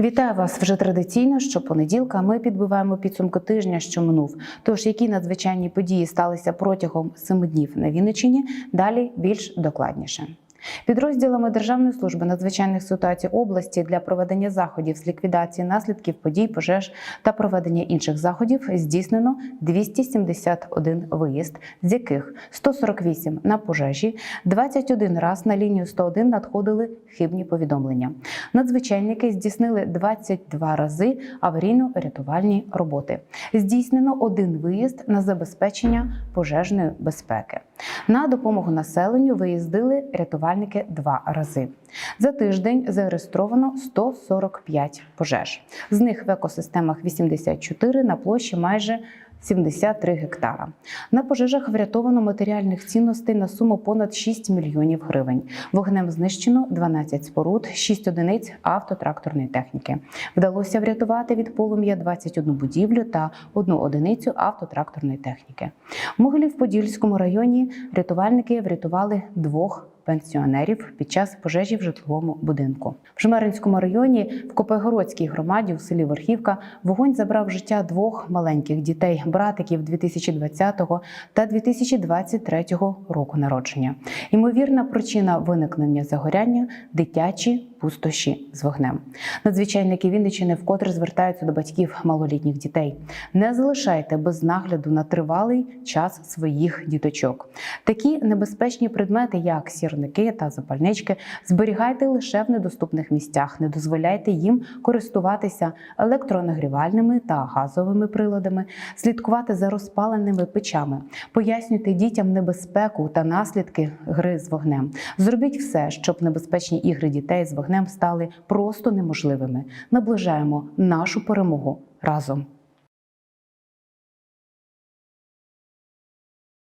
Вітаю вас вже традиційно. Щопонеділка ми підбиваємо підсумки тижня, що минув. Тож які надзвичайні події сталися протягом семи днів на Вінниччині, далі більш докладніше. Підрозділами Державної служби надзвичайних ситуацій області для проведення заходів з ліквідації наслідків подій, пожеж та проведення інших заходів здійснено 271 виїзд, з яких 148 на пожежі, 21 раз на лінію 101 надходили хибні повідомлення. Надзвичайники здійснили 22 рази аварійно-рятувальні роботи. Здійснено один виїзд на забезпечення пожежної безпеки. На допомогу населенню виїздили рятувальники два рази. За тиждень зареєстровано 145 пожеж. З них в екосистемах 84 на площі майже 73 гектара. На пожежах врятовано матеріальних цінностей на суму понад 6 мільйонів гривень. Вогнем знищено 12 споруд, 6 одиниць автотракторної техніки. Вдалося врятувати від полум'я 21 будівлю та одну одиницю автотракторної техніки. В Могилів-Подільському районі рятувальники врятували двох пенсіонерів під час пожежі в житловому будинку. В Жмеринському районі в Копайгородській громаді у селі Верхівка вогонь забрав життя двох маленьких дітей, братиків 2020 та 2023 року народження. Ймовірна причина виникнення загоряння дитячі пустощі з вогнем. Надзвичайники Вінниччини вкотре звертаються до батьків малолітніх дітей. Не залишайте без нагляду на тривалий час своїх діточок. Такі небезпечні предмети, як сірники та запальнички, зберігайте лише в недоступних місцях. Не дозволяйте їм користуватися електронагрівальними та газовими приладами, слідкувати за розпаленими печами, пояснюйте дітям небезпеку та наслідки гри з вогнем. Зробіть все, щоб небезпечні ігри дітей з вогнем стали просто неможливими. Наближаємо нашу перемогу разом.